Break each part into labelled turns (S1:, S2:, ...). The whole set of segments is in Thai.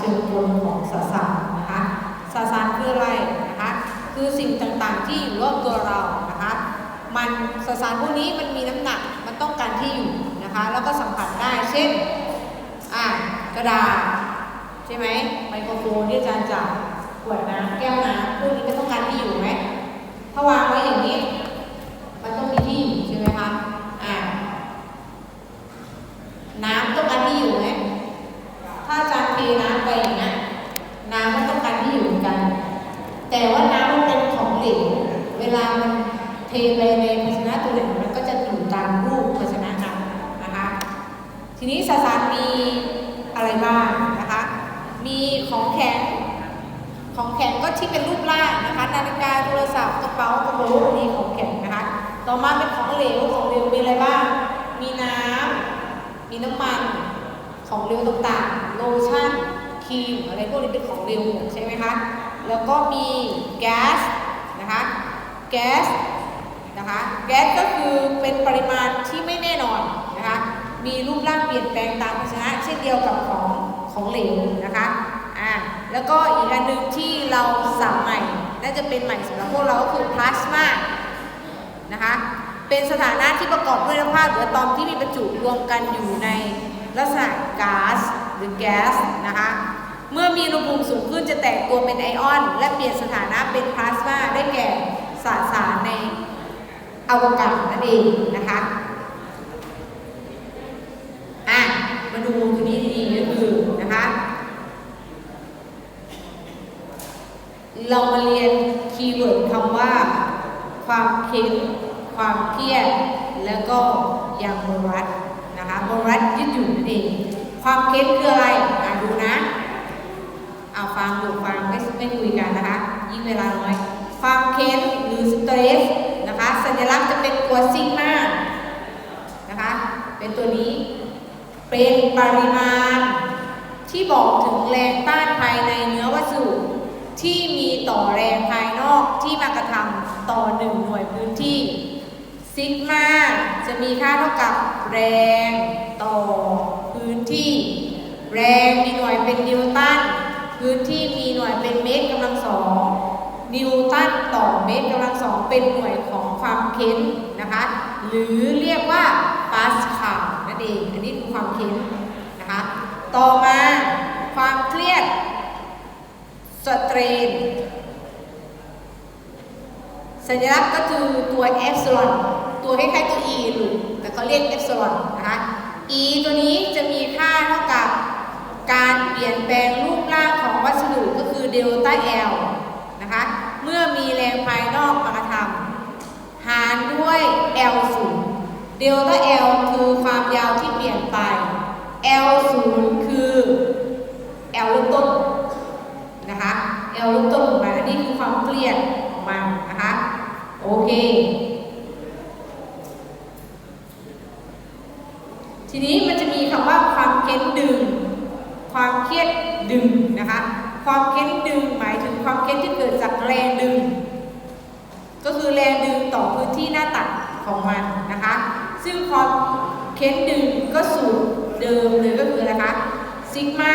S1: เชิงกลของสสารนะคะสสารคืออะไรนะคะ คือสิ่งต่างๆที่อยู่รอบตัวเรานะคะ มันสสารพวกนี้มันมีน้ำหนัก มันต้องการที่อยู่นะคะ แล้วก็สัมผัสได้ เช่นอ่ากระดาษใช่ไหมไมโครโฟนที่อาจารย์จับขวดน้ำแก้วน้ำพวกนี้ก็ต้องการที่อยู่ไหมถ้าวางไว้อย่างนี้ มันต้องมีคะ อ่า น้ำต้องการที่อยู่ไหม ถ้าอาจารย์เทน้ำไปอย่างนี้ยน้ำก็ต้องการที่อยู่เหมือนกัน แต่ว่าน้ำมันเป็นของเหลว เวลามัน เทไปในภาชนะตัวไหนมันก็จะอยู่ตามรูปภาชนะนั้นนะคะ ทีนี้สสารมีอะไรบ้างนะคะ มีของแข็ง ของแข็งก็ที่เป็นรูปร่างนะคะ นาฬิกาโทรศัพท์กระเป๋ากระเป๋าอันนี้ของแข็งนะคะ ต่อมาเป็นของเหลว ของเหลวมีอะไรบ้าง มีน้ำมีน้ำมัน ของเหลวต่างๆ โลชั่น ครีม อะไรพวกนี้เป็นของเหลวใช่ไหมคะ แล้วก็มีแก๊สนะคะ แก๊ส นะคะ แก๊สก็คือเป็นปริมาณที่ไม่แน่นอนนะคะ มีรูปร่างเปลี่ยนแปลงตามภาชนะเช่นเดียวกับของของเหลวนะคะอ่าแล้วก็อีกอันหนึ่งที่เราสั่งใหม่น่าจะเป็นใหม่สำหรับพวกเราก็คือพลาสมานะคะเป็นสถานะที่ประกอบด้วยอนุภาคหรืออะตอมที่มีประจุรวมกันอยู่ในลักษณะก๊าซหรือแก๊สนะคะ เมื่อมีอุณหภูมิสูงขึ้นจะแตกตัวเป็นไอออน และเปลี่ยนสถานะเป็นพลาสมาได้แก่สสารใน อวกาศนั่นเองนะคะอะมาดูตัวนี้ดีๆก็คือนะคะ เรามาเรียนคีย์เวิร์ดคำว่า ความเค้นความเครียดแล้วก็ยังโมรัสนะคะโมรัสยืดหยุ่นนั่นเอง ความเค้นคืออะไรอ่านดูนะเอาฟังดูฟังไม่ไม่คุยกันนะคะ ยิ่งเวลาน้อย ความเค้นหรือสเตรสนะคะสั ญลักษณ์จะเป็นตัวซิกมานะคะ เป็นตัวนี้ เป็นปริมาณ ที่บอกถึงแรงต้านภายในเนื้อวัสดุที่มีต่อแรงภายนอกที่มากระทำต่อหนึ่งหน่วยพื้นที่ซิกมาจะมีค่าเท่ากับแรงต่อพื้นที่ แรงมีหน่วยเป็นนิวตันพื้นที่มีหน่วยเป็นเมตรกำลังสอง นิวตันต่อเมตรกำลังสองเป็นหน่วยของความเค้นนะคะ หรือเรียกว่าปาสคาลนั่นเอง อันนี้คือความเค้นนะคะ ต่อมาความเครียดสเตรน สัญลักษณ์ก็คือตัวเอฟซลอนตัวคล้ายๆตัว e ลูกแต่เขาเรียกเอฟซลอนนะคะ e ตัวนี้จะมีค่าเท่ากับการเปลี่ยนแปลงรูปร่างของวัสดุก็คือเดลต้า L นะคะ เมื่อมีแรงภายนอกมากระทำหารด้วย L ศูนย์เดลต้า L คือความยาวที่เปลี่ยนไป L ศูนย์คือ L เริ่มต้นนะคะ L เริ่มต้นของมันอันนี้คือความเครียดของมันนะคะโอเคทีนี้มันจะมีคำว่าความเค้นดึง ความเครียดดึงนะคะ ความเค้นดึงหมายถึงความเค้นที่เกิดจากแรงดึง ก็คือแรงดึงต่อพื้นที่หน้าตัดของมันนะคะ ซึ่งความเค้นดึงก็สูตรเดิมเลยก็คือนะคะซิกมา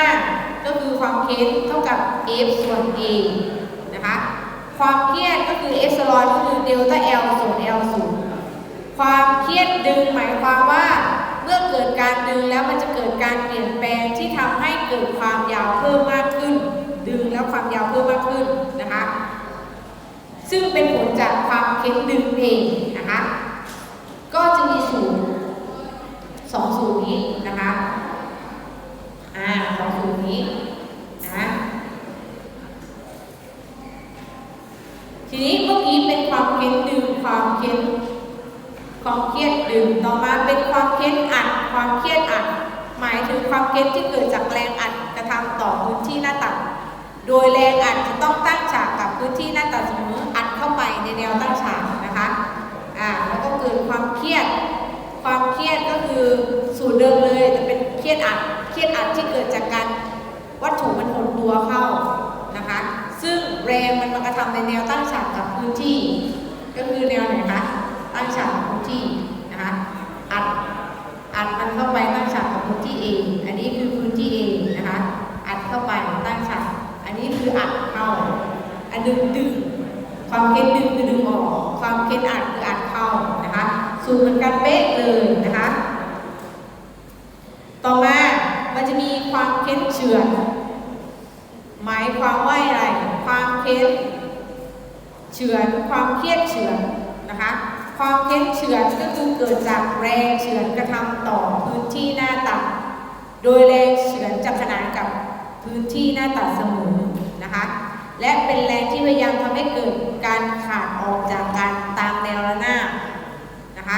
S1: ก็คือความเค้นเท่ากับ F ส่วน A นะคะ ความเครียดก็คือเอฟซลอนก็คือเดลต้า L ส่วน L ศูนย์ความเครียดดึงหมายความว่าเมื่อเกิดการดึงแล้วมันจะเกิดการเปลี่ยนแปลงที่ทำให้เกิดความยาวเพิ่มมาก แล้วความยาวเพิ่มมากขึ้นนะคะ ซึ่งเป็นผลจากความเค้นดึงเองนะคะ ก็จะมีสูตรสองสูตรนี้นะคะอ่าสองสูตรนี้นะทีนี้เมื่อกี้เป็นความเค้นดึงความเค้นความเครียดดึงต่อมาเป็นความเค้นอัด ความเครียดอัด หมายถึงความเค้นที่เกิดจากแรงอัดกระทำต่อพื้นที่หน้าตัด โดยแรงอัดจะต้องตั้งฉากกับพื้นที่หน้าตัดเสมออัดเข้าไปในแนวตั้งฉากนะคะอ่าแล้วก็เกิดความเครียด ความเครียดก็คือสูตรเดิมเลยแต่เป็นเครียดอัด เครียดอัดที่เกิดจากการวัตถุมันหดตัวเข้านะคะ ซึ่งแรงมันมากระทำในแนวตั้งฉากกับพื้นที่ ก็คือแนวไหนคะตั้งฉากกับพื้นที่นะคะอัดอัดมันเข้าไปตั้งฉากกับพื้นที่เอง อันนี้คือพื้นที่เองนะคะ อัดเข้าไปตั้งฉาก อันนี้คืออัดเข่าอันดึงดึง ความเค้นดึงคือดึงออก ความเค้นอัดคืออัดเข้านะคะ สูตรเหมือนกันเป๊ะเลยนะคะ ต่อมา มันจะมีความเค้นเฉือน หมายความว่าอะไร ความเค้นเฉือน ความเครียดเฉือนนะคะ ความเค้นเฉือนก็คือเกิดจากแรงเฉือนกระทำต่อพื้นที่หน้าตัดโดยแรงเฉือนจะขนานกับ พื้นที่หน้าตัดเสมอนะคะ และเป็นแรงที่พยายามทำให้เกิดการขาดออกจากกันตามแนวระนาบนะคะ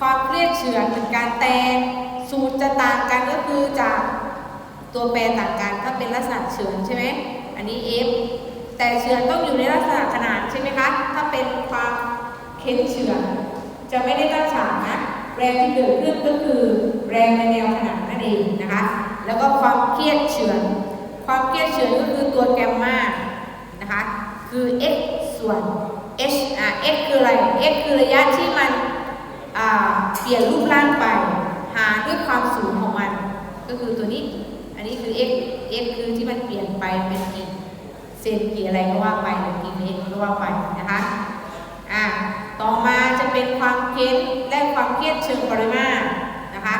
S1: ความเครียดเฉือนเป็นการแต่สูตรจะต่างกันก็คือจากตัวแปรต่างกันถ้าเป็นลักษณะเฉือนใช่ไหมอันนี้ F แต่เฉือนต้องอยู่ในลักษณะขนานใช่ไหมคะ ถ้าเป็นความเค้นเฉือนจะไม่ได้ตั้งฉากนะ แรงที่เกิดขึ้นก็คือแรงในแนวขนานนั่นเองนะคะ แล้วก็ความเครียดเฉือน ความเครียดเฉือนก็คือตัวแกมมานะคะ คือ x ส่วน h อ่า x คืออะไร x คือระยะที่มันเปลี่ยนรูปร่างไป หาด้วยความสูงของมัน ก็คือตัวนี้ อันนี้คือ x x คือที่มันเปลี่ยนไปเป็นกี่เซนกี่อะไรก็ว่าไปหรือกี่เมตรก็ว่าไปนะคะอ่าต่อมาจะเป็นความเค้นและความเครียดเชิงปริมาตรนะคะ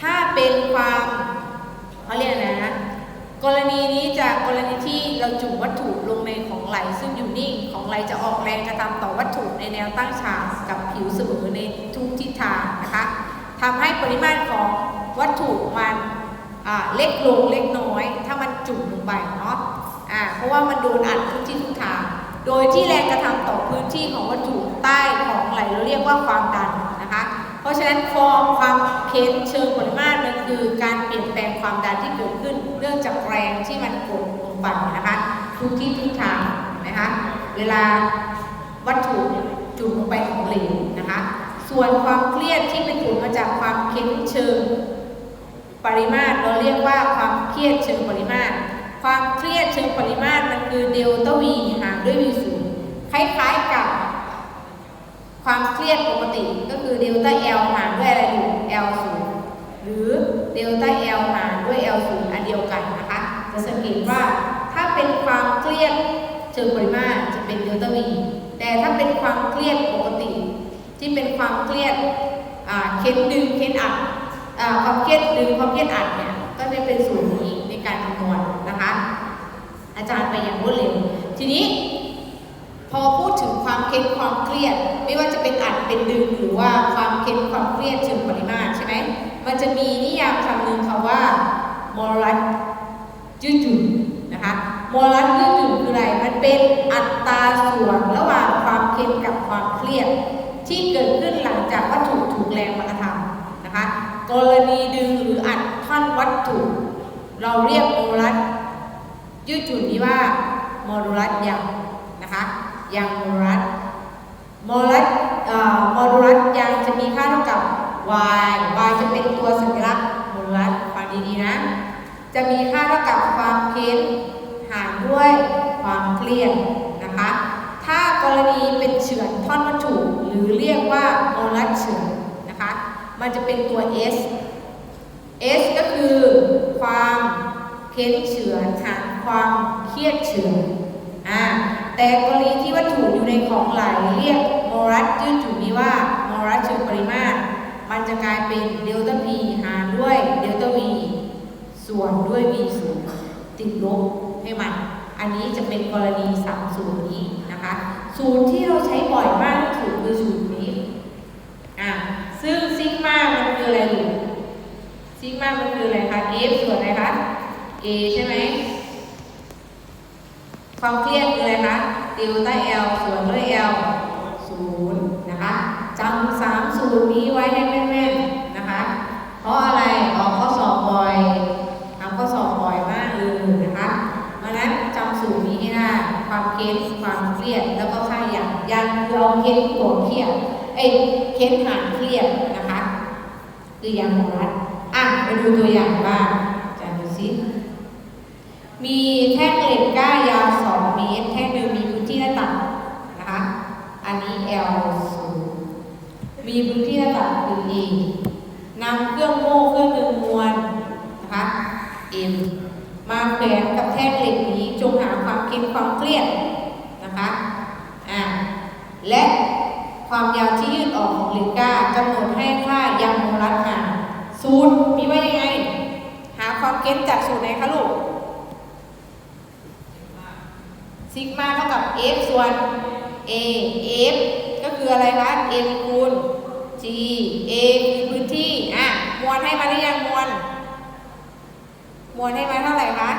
S1: ถ้า เป็นความเขาเรียกนะ กรณีนี้จะกรณีที่เราจุ่มวัตถุลงในของไหลซึ่งอยู่นิ่งของไหลจะออกแรงกระทำต่อวัตถุในแนวตั้งฉากกับผิวเสมอในทุกทิศทางนะคะทำให้ปริมาตรของวัตถุมันเล็กลงเล็กน้อย ถ้ามันจุ่มลงไปเนาะอ่าเพราะว่ามันโดนอัดทุกที่ทุกทาง โดยที่แรงกระทำต่อพื้นที่ของวัตถุใต้ของไหลเราเรียกว่าความดัน ราะฉะนั้นฟอร์มความเค้นเชิงปริมาตรมันคือการเปลี่ยนแปลงความดันที่เกิดขึ้นเนื่องจากแรงที่มันกดลงไปนะคะทุกที่ทุกทางนะคะเวลาวัตถุจุ่มลงไปของเหลวนะคะส่วนความเครียดที่เป็นผลมาจากความเค้นเชิงปริมาตรเราเรียกว่าความเครียดเชิงปริมาตร ความเครียดเชิงปริมาตรมันคือเดลต้าวีหารด้วยวีศูนย์คล้ายๆกับ ความเครียดปกติก็คือเดลต้า L หารด้วยอะไรดู L ศูนย์หรือเดลต้า L หารด้วย L ศูนย์อันเดียวกันนะคะ จะสังเกตว่าถ้าเป็นความเครียดเชิงปริมาตรจะเป็นเดลต้า V แต่ถ้าเป็นความเครียดปกติ ที่เป็นความเครียดเค้นดึงเค้นอัดความเครียดดึงความเครียดอัดเนี่ยก็จะเป็นสูตรนี้ในการคำนวณนะคะ อาจารย์ไปอย่างรวดเร็วทีนี้ พอพูดถึงความเค้นความเครียด ไม่ว่าจะเป็นอัดเป็นดึงหรือว่าความเค้นความเครียดเชิงปริมาตรใช่ไหมมันจะมีนิยามคำหนึ่งค่ะว่าโมลัสยืดหยุ่นนะคะโมลัสยืดหยุ่นคืออะไร มันเป็นอัตราส่วนระหว่างความเค้นกับความเครียด ที่เกิดขึ้นหลังจากวัตถุถูกแรงมากระทำนะคะ กรณีดึงหรืออัดท่อนวัตถุ เราเรียกโมลัสยืดหยุ่นนี้ว่าโมดูลัสยังนะคะ ยังโมดูลัสโมดูลัสโมดูลัสยังจะมีค่าเท่ากับ y y จะเป็นตัวสัญลักษณ์โมดูลัสฟังดีๆนะ จะมีค่าเท่ากับความเค้นหารด้วยความเครียดนะคะ ถ้ากรณีเป็นเฉือนท่อนวัตถุหรือเรียกว่าโมดูลัสเฉือนนะคะ มันจะเป็นตัว s S ก็คือความเค้นเฉือนหารความเครียดเฉือนอ่า แต่กรณีที่วัตถุอยู่ในของไหลเรียกโมรัสยืดหยุ่นนี้ว่าโมรัสเชิงปริมาตร มันจะกลายเป็นเดลต้า P หารด้วยเดลต้า V ส่วนด้วย V ศูนย์ติดลบให้มัน อันนี้จะเป็นกรณีสามสูตรนี้นะคะสูตรที่เราใช้บ่อยมากที่สุดคือสูตรนี้อ่าซึ่งซิกมามันคืออะไรลูกซิกมามันคืออะไรคะ F ส่วนอะไรคะ A ใช่ไหม ความเครียดคืออะไรคะเดลต้า L ส่วนด้วย L ศูนย์นะคะจำสามสูตรนี้ไว้ให้แม่นๆนะคะ เพราะอะไรออกข้อสอบบ่อยทำข้อสอบบ่อยมากเลยนะคะเพราะนั้นจำสูตรนี้ให้ได้ความเค้นความเครียดแล้วก็ค่ายันยันคือเอาเค้นโกรธเครียดเอ้ยเค้นหารเครียดนะคะ คือยังของรัฐอะไปดูตัวอย่างบ้างอาจารย์ดูสิมีแท่งเหล็กก้านยาว 2 เมตร แท่งหนึ่งมีพื้นที่หน้าตัดนะคะ อันนี้ L ศูนย์มีพื้นที่หน้าตัดคือ A นำเครื่องโม่เครื่องหนึ่งมวลนะคะ M มาแขวนกับแท่งเหล็กนี้จงหาความเค็มความเครียดนะคะอ่าและความยาวที่ยืดออกของเหล็กก้ากำหนดให้ค่ายังโมลัสมาสูตรมีไว้ยังไง หาความเค็มจากสูตรไหนคะลูกซิกมาเท่ากับ f ส่วน a f ก็คืออะไรคะ m คูณ g a คือพื้นที่ อะ มวลให้มาหรือยังมวล มวลให้มาเท่าไหร่คะ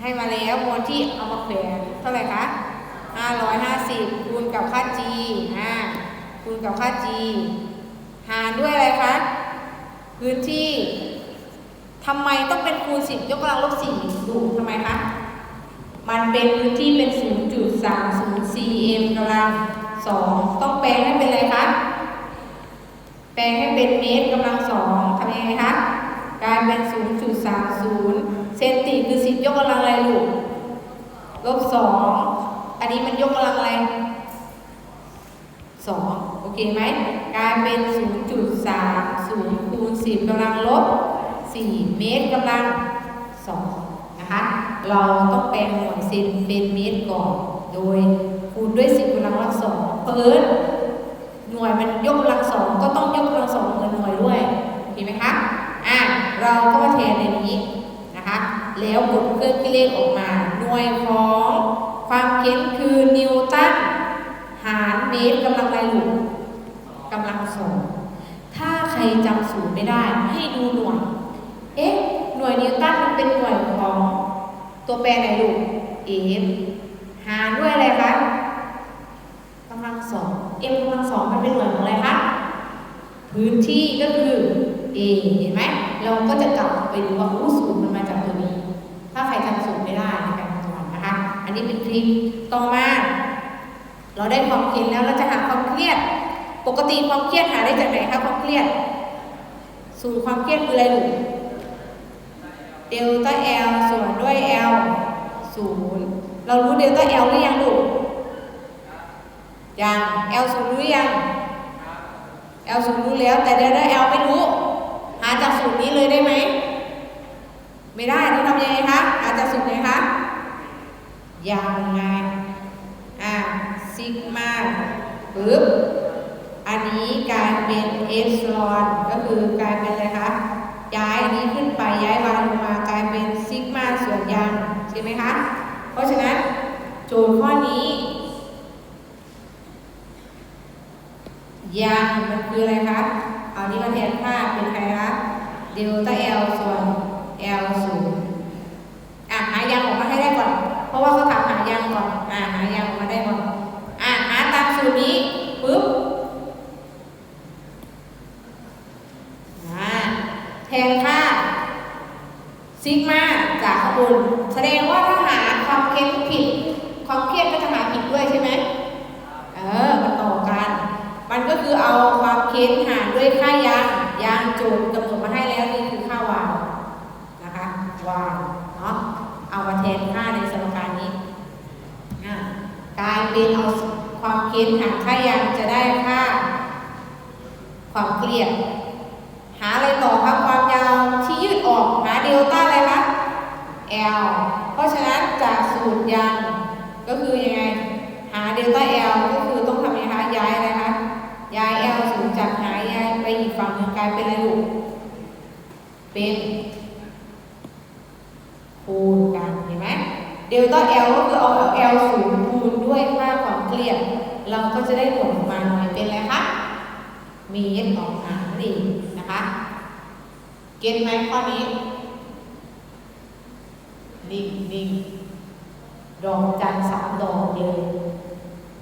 S1: ให้มาแล้วมวลที่เอามาแขวนเท่าไหร่คะ550 คูณกับค่า g อ่า คูณกับค่า g หารด้วยอะไรคะ พื้นที่ทำไมต้องเป็นคูณ10ยกกำลังลบ4ดูทำไมคะ มันเป็นพื้นที่เป็น 0.304 m กำลัง2ต้องแปลงให้เป็นอะไรคะ แปลงให้เป็นเมตรกำลัง2ทำยังไงคะกลายเป็น 0.30 เซนติคือ10ยกกำลังอะไรลูกลบ2อันนี้มันยกกำลังอะไร2โอเคไหมกลายเป็น 0.30คูณ10กำลังลบ4เมตรกำลัง2นะคะเราต้องแปลงหน่วยเซนเป็นเมตรก่อน โดยคูณด้วย 10กำลังละ2เพิ่ น่วยมันยกกำลังสองก็ต้องยกกำลังสองเหมือนหน่วยด้วยเห็นไหมคะอะเราก็มาแทนในนี้นะคะ แล้วกดเครื่องคิดเลขออกมา หน่วยของความเข็นคือนิวตันหารเมตรกำลังอะไรลูกกำลังสองถ้าใครจำสูตรไม่ได้ให้ดูหน่วย เอ๊ะ หน่วยนิวตันมันเป็นหน่วยของตัวแปรไหนลูก f หารด้วยอะไรคะกำลังสอง m กำลังสองมันเป็น หน่วยของอะไรคะ พื้นที่ก็คือ a เห็นไหม เราก็จะกลับไปดูว่าอู้สูตรมันมาจากตัวนี้ ถ้าใครจำสูตรไม่ได้ในการคำนวณนะคะ อันนี้เป็นคลิปต่อมา เราได้ความเค็มแล้วเราจะหาความเครียด ปกติความเครียดหาได้จากไหนคะความเครียด สูตรความเครียดคืออะไรลูกเดลต้า L ส่วนด้วย L ศูนย์เรารู้เดลต้า L หรือยังลูกยัง L ศูนย์รู้ยัง L ศูนย์รู้แล้ว แต่เดลต้า L ไม่รู้ หาจากสูตรนี้เลยได้ไหม ไม่ได้ต้องทำยังไงคะ หาจากสูตรไหนคะยังไง อ่าซิกมาปึ๊บ อันนี้กลายเป็นเอฟลอนก็คือกลายเป็นอะไรคะ ย้ายอันนี้ขึ้นไปย้ายวางลงมากลายเป็นซิกมาส่วนยังใช่ไหมคะ เพราะฉะนั้นโจทย์ข้อนี้ ยังมันคืออะไรคะเอานี้มาแทนค่าเป็นใครคะเดลต้า L ส่วน L ศูนย์อะหายังออกมาให้ได้ก่อน เพราะว่าเขาถามหายังก่อน อะหายังออกมาได้ก่อน อะหาตามสูตรนี้ปุ๊บแทนค่าซิกมาจากข้างบนแสดงว่าถ้าหาความเค็มผิด ความเครียดก็จะหาผิดด้วยใช่ไหมเออมันต่อกัน มันก็ คือเอาความเค็มหารด้วยค่ายางยางจทย์กำหนดมาให้แล้วนี่คือค่าวางนะคะวางเนาะเอามาแทนค่าในสมการนี้กลายเป็นเอาความเค็มหารค่ายางจะได้ค่า ความเครียดหาอะไรต่อครับความยาวที่ยืดออกหาเดลต้าอะไรคะ L เพราะฉะนั้นจากสูตรยังก็คือยังไงหาเดลต้า L ก็ายเป็นอะไรลูกเป็นคูณกันเห็นไหมเดลต้า L ก็คือเอา L สูงคูณด้วยค่าความเครียด เราก็จะได้ผลออกมาหน่อยเป็นอะไรคะเมตรออกหารนั่นเองนะคะ เก็ตไหมข้อนี้นิ่งนิ่งดอกจันสามดอกเลย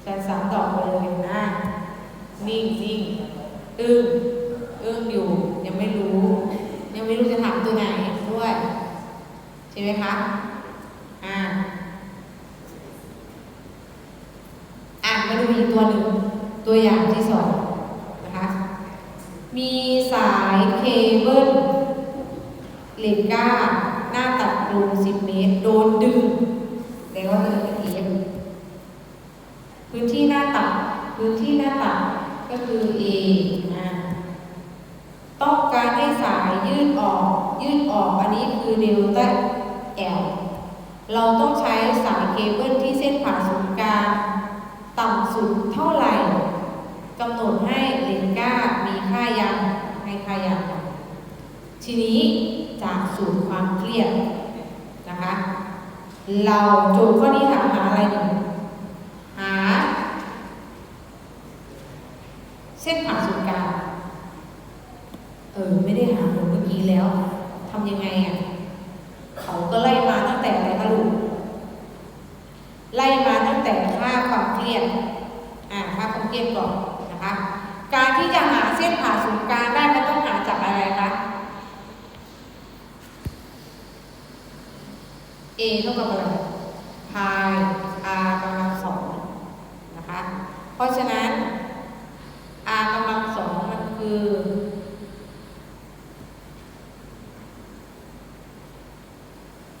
S1: จันสามดอกไปเลยนะนิ่งนิ่งอึ้ง งอยู่ ยังไม่รู้ ยังไม่รู้จะถามตัวไหนด้วยใช่ไหมคะอ่าอะมาดูอีกตัวหนึ่งตัวอย่างที่สองนะคะ มีสายเคเบิลเหล็กก้า หน้าตัดรู10เมตร โดนดึงแปลว่าตัวเป็นเอฟพื้นที่หน้าตัดพื้นที่หน้าตัดก็คือ A อ่า ต้องการให้สายยืดออก ยืดออกอันนี้คือเดลต้า L เราต้องใช้สายเคเบิลที่เส้นผ่าศูนย์กลางต่ำสุดเท่าไหร่กำหนดให้เลนก้ามีค่ายังให้ค่ายังทีนี้จากสูตรความเครียดนะคะ เราโจทย์ข้อนี้ถามหาอะไรหนึ่งหา เส้นผ่าศูนย์กลาง ออไม่ได้หาเหมือนเมื่อกี้แล้วทำยังไงอะเขาก็ไล่มาตั้งแต่อะไรคะลูกไล่มาตั้งแต่ค่าความเครียดอ่าค่าความเครียดก่อนนะคะ การที่จะหาเส้นผ่าศูนย์กลางได้มันต้องหาจากอะไรคะ A เท่ากับอะไรพาย r กำลังสองนะคะ เพราะฉะนั้น r กำลังสองมันคือ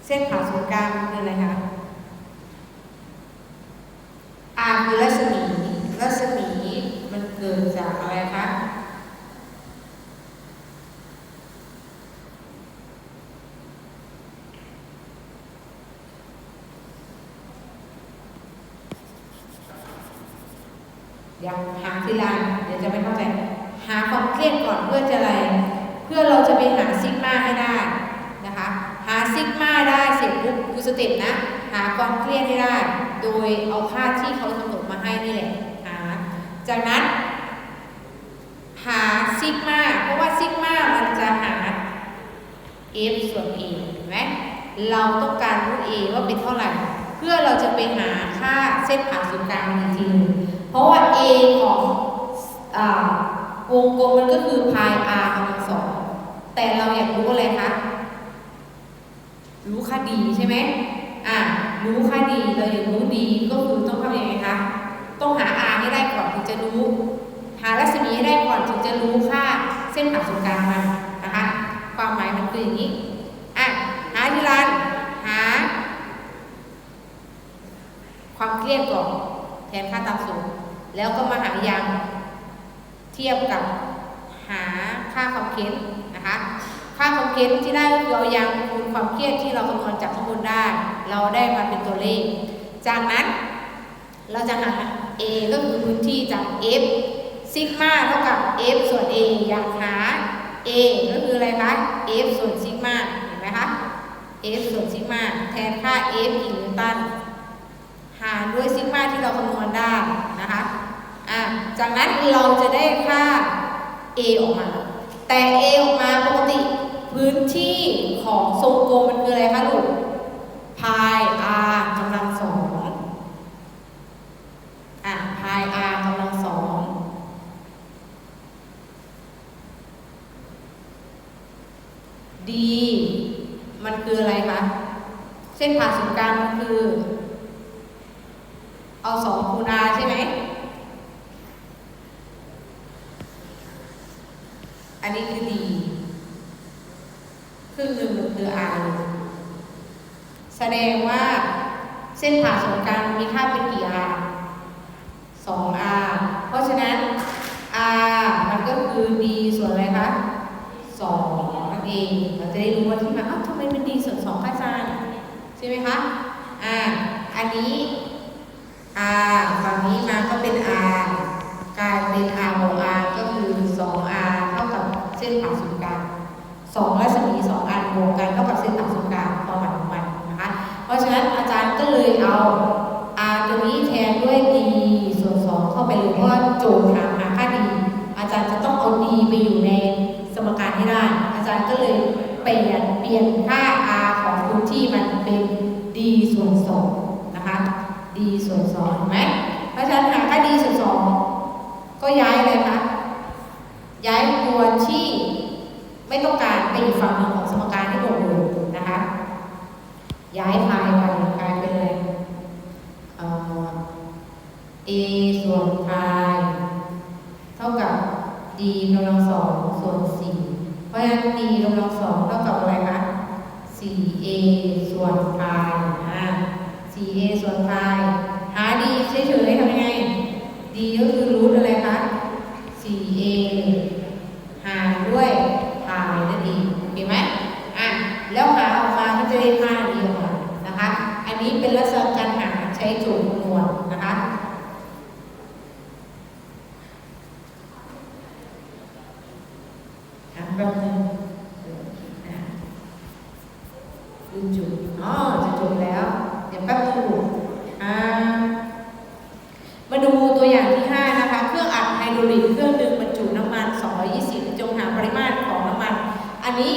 S1: เส้นผ่าศูนย์กลางมันคืออะไรคะ R คือรัศมี รัศมีมันเกิดจากอะไรคะยังหาทีละเดี๋ยวจะไม่เข้าใจ หาความเครียดก่อนเพื่อจะอะไร เพื่อเราจะไปหาซิกมาให้ได้นะคะ หาซิกมาได้เสร็จปุ๊บดูสเต็ปนะ หาความเครียดให้ได้ โดยเอาค่าที่เขากำหนดมาให้นี่แหละหาจากนั้น หาซิกมาเพราะว่าซิกมามันจะหา f ส่วน a เห็นไหมเราต้องการรู้ a ว่าเป็นเท่าไหร่ เพื่อเราจะไปหาค่าเส้นผ่าศูนย์กลางมันอีกทีหนึงเพราะว่า a ของอวงกลมมันก็คือพาย r กำลังสองแต่เราอยากรู้อะไรคะ รู้ค่าดีใช่ไหมอะรู้ค่าดีเราอยากรู้ดีก็คือต้องทำยังไงคะ ต้องหา r ให้ได้ก่อนถึงจะรู้ หารัศมีให้ได้ก่อนถึงจะรู้ค่าเส้นผ่าศูนย์กลางมันนะคะ ความหมายมันคืออย่างนี้ อะ หาที่ร้านหา ความเครียดก่อนแทนค่าตามสูงแล้วก็มาหายังเทียบกับหาค่าความเค้นนะคะ ค่าความเค้นที่ได้ก็คือเอายังคูณความเครียดที่เราคำนวณจากข้างบนได้ เราได้มาเป็นตัวเลข จากนั้นเราจะหา A ก็คือพื้นที่จาก F ซิกมาเท่ากับ F ส่วน A อยากหา A ก็คืออะไรคะ F ส่วนซิกมาเห็นไหมคะ F ส่วนซิกมาแทนค่า F กิโลตันหารด้วยซิกมาที่เราคำนวณได้นะคะอะจากนั้นเราจะได้ค่า A ออกมา แต่ A ออกมาปกติ พื้นที่ของทรงกลมมันคืออะไรคะลูกพาย r กำลังสองอะพาย r กำลังสอง D มันคืออะไรคะ เส้นผ่าศูนย์กลางมันคือ เอาสองคูณ r ใช่ไหมอันนี้คือ d ครึ่งหนึ่งมันคือ r แสดงว่าเส้นผ่าศูนย์กลางมีค่าเป็นกี่ r 2 r เพราะฉะนั้น r มันก็คือ d ส่วนอะไรคะ2นั่นเองเราจะได้รู้ว่าที่มาอ้าวทำไมเป็น d ส่วน2คะอาจารย์ใช่ไหมคะอ่าอันนี้ สมการให้ได้ อาจารย์ก็เลยเปลี่ยนเปลี่ยนค่า r ของพื้นที่มันเป็น d ส่วน2นะคะ d ส่วน2เห็นไหมเพราะฉะนั้นหาค่า d ส่วน2ก็ย้ายเลยคะย้ายตัวที่ไม่ต้องการไปอีกฝั่งหนึ่งของสมการที่หมดเลยนะคะ ย้ายพายไปกลายเป็นอะไรเอ่อ a ส่วนพาย เท่ากับ d กำลังสองส่วน ราะฉะนั้น d กำลังสองเท่ากับอะไรคะ 4a ส่วนพายอ่า 4a ส่วนพาย หา d เฉยๆทำยังไง d ก็คือรูทอะไรคะ 4a หารด้วยพายนั่นเองโอเคไหมอะ แล้วหาออกมาก็จะได้ค่านี้ออกมานะคะ ห แบบนึงอะดูจุดอ๋อจะจบแล้ว เดี๋ยวแป๊บนึงลูกอ่า มาดูตัวอย่างที่ 5 นะคะ เครื่องอัดไฮดรอลิกเครื่องหนึ่งบรรจุน้ำมัน 220 จงหาปริมาตรของน้ำมัน อันนี้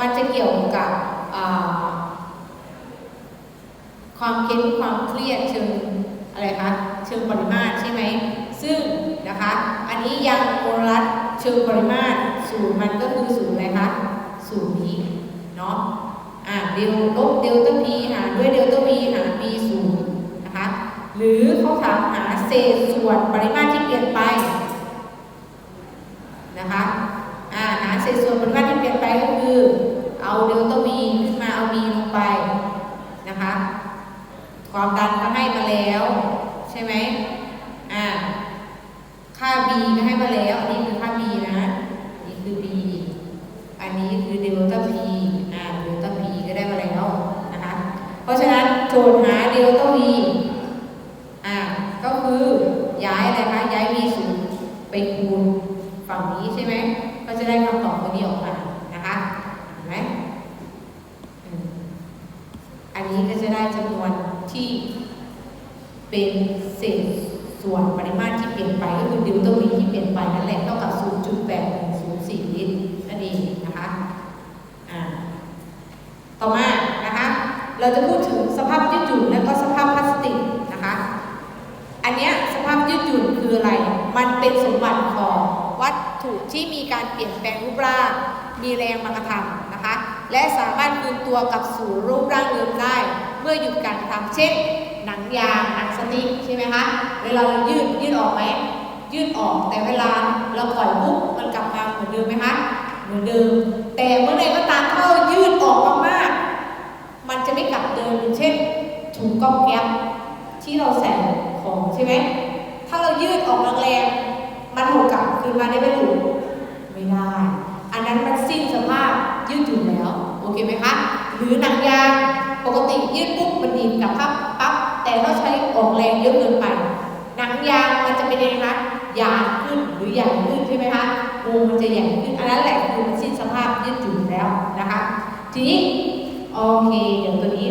S1: มันจะเกี่ยวกับอ่าความเค้นความเครียดเชิงอะไรคะ เชิงปริมาตรใช่ไหม ซึ่งนะคะ อันนี้ยังโมลัสเชิงปริมาตรสูตรมันก็คือสูตรอะไรคะสูตรนี้เนาะ อ่าเดลลบเดลต้าพีหารด้วยเดลต้าพีหารบีศูนย์นะคะ หรือเขาถามหาเศษส่วนปริมาตรที่เปลี่ยนไปนะคะอ่าหาเศษส่วนปริมาตรที่เปลี่ยนไปก็คือ เอาเดลต้าบีขึ้นมาเอาบีลงไปนะคะ ความดันก็ให้มาแล้ว ช่ไหมอ่า ค่า b ก็ให้มาแล้ว อันนี้คือค่า b นะ นี่คือ b อันนี้คือเดลต้า p อ่าเดลต้า p ก็ได้มาแล้วนะคะ เพราะฉะนั้นโจทย์หาเดลต้า v อ่า ก็คือย้ายอะไรคะ ย้าย v ศูนย์ไปคูณฝั่งนี้ใช่ไหม ก็จะได้คำตอบตัวนี้ออกมา นะคะ เห็นไหมอืมอันนี้ก็จะได้จำนวนที่เป็นเศษส่วนปริมาตรที่เปลี่ยนไปก็คือดิวเตอร์วีที่เปลี่ยน ไปนั่นแหละเท่ากับ 0.8104 ลิตรนั่นเองนะคะอ่าต่อมานะคะ เราจะพูดถึงสภาพยืดหยุ่นและก็สภาพพลาสติกนะคะ อันเนี้ยสภาพยืดหยุ่นคืออะไร มันเป็นสมบัติของวัตถุที่มีการเปลี่ยนแปลงรูปร่าง มีแรงมากระทำนะคะ และสามารถคืนตัวกลับสู่รูปร่างเดิมได้ เมื่อหยุดการกระทำเช่น หนังยางหนังสติ๊กใช่ไหมคะ เวลาเรายืดยืดออกไหม ยืดออกแต่เวลาเราปล่อยปุ๊บมันกลับมาเหมือนเดิมไหมคะเหมือนเดิม แต่เมื่อใดก็ตามถ้าเรายืดออกมากๆมันจะไม่กลับเดิมเช่นถุงก๊อบแก๊บที่เราใส่ของใช่ไหมถ้าเรายืดออกแรงๆมันหดกลับคืนมาได้ไหมลูกไม่ได้อันนั้นมันสิ้นสภาพยืดหยุ่นแล้วโอเคไหมคะหรือหนังยางปกติยืดปุ๊บมันดีดกลับปั๊บปั๊บแต่ถ้าใช้ออกแรงเยอะเกินไปหนังยางมันจะเป็นยังไงคะ ยาวขึ้นหรือใหญ่ขึ้นใช่ไหมคะวงมันจะใหญ่ขึ้นอันนั้นแหละคือมันสิ้นสภาพยืดหยุ่นแล้วนะคะ ทีนี้โอเคเดี๋ยวตัวนี้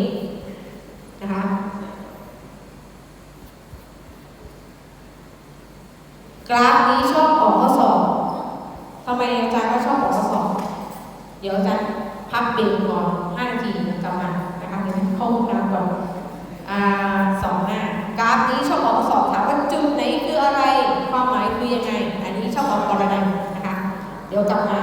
S1: นะคะกราฟนี้ชอบออกข้อสอบทำไมอาจารย์ก็ชอบออกข้อสอบ เดี๋ยวอาจารย์พักเบรกก่อน5นาทีกลับมานะคะเดี๋ยวเข้าห้องน้ำก่อนอ่าสองหน้ากราฟนี้ชอบออกข้อสอบถามว่าจุดไหนคืออะไร ความหมายคือยังไง อันนี้ชอบออกกรณีนะคะ เดี๋ยวกลับมา